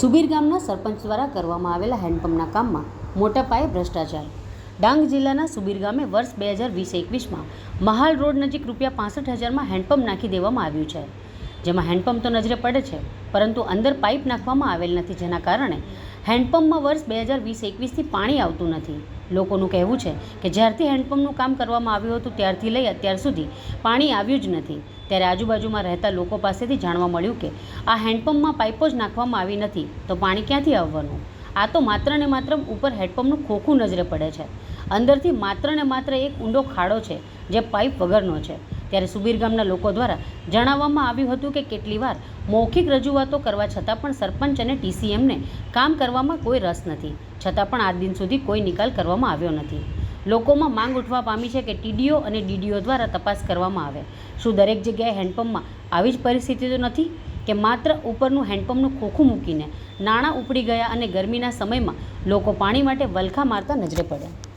સુબીર ગામના સરપંચ દ્વારા કરવામાં આવેલા હેન્ડપંપના કામમાં મોટા પાયે ભ્રષ્ટાચાર. ડાંગ જિલ્લાના સુબીર ગામે વર્ષ બે હજાર વીસ એકવીસમાં મહાલ રોડ નજીક રૂપિયા પાસઠ હજારમાં હેન્ડપંપ નાખી દેવામાં આવ્યું છે. જેમાં હેન્ડપંપ તો નજરે પડે છે, પરંતુ અંદર પાઇપ નાખવામાં આવેલ નથી, જેના કારણે હેન્ડપંપમાં વર્ષ બે હજાર વીસ એકવીસથી પાણી આવતું નથી. લોકોનું કહેવું છે કે જ્યારથી હેન્ડપંપનું કામ કરવામાં આવ્યું હતું ત્યારથી લઈ અત્યાર સુધી પાણી આવ્યું જ નથી. ત્યારે આજુબાજુમાં રહેતા લોકો પાસેથી જાણવા મળ્યું કે આ હેન્ડપંપમાં પાઇપો જ નાખવામાં આવી નથી, તો પાણી ક્યાંથી આવવાનું? આ તો માત્ર ને માત્ર ઉપર હેન્ડપંપનું ખોખું નજરે પડે છે. અંદરથી માત્ર ને માત્ર એક ઊંડો ખાડો છે જે પાઇપ વગરનો છે. ત્યારે સુબીર ગામના લોકો દ્વારા જણાવવામાં આવ્યું હતું કે કેટલી વાર મૌખિક રજૂઆતો કરવા છતાં પણ સરપંચ અને ટીસીએમને કામ કરવામાં કોઈ રસ નથી. છતાં પણ આજ દિન સુધી કોઈ નિકાલ કરવામાં આવ્યો નથી. લોકોમાં માંગ ઉઠવા પામી છે કે ટીડીઓ અને ડીડીઓ દ્વારા તપાસ કરવામાં આવે. શું દરેક જગ્યાએ હેન્ડપંપમાં આવી જ પરિસ્થિતિ તો નથી? કે માત્ર ઉપરનું હેન્ડપંપનું ખોખું મૂકીને નાણાં ઉપડી ગયા અને ગરમીના સમયમાં લોકો પાણી માટે વલખા મારતા નજરે પડ્યા?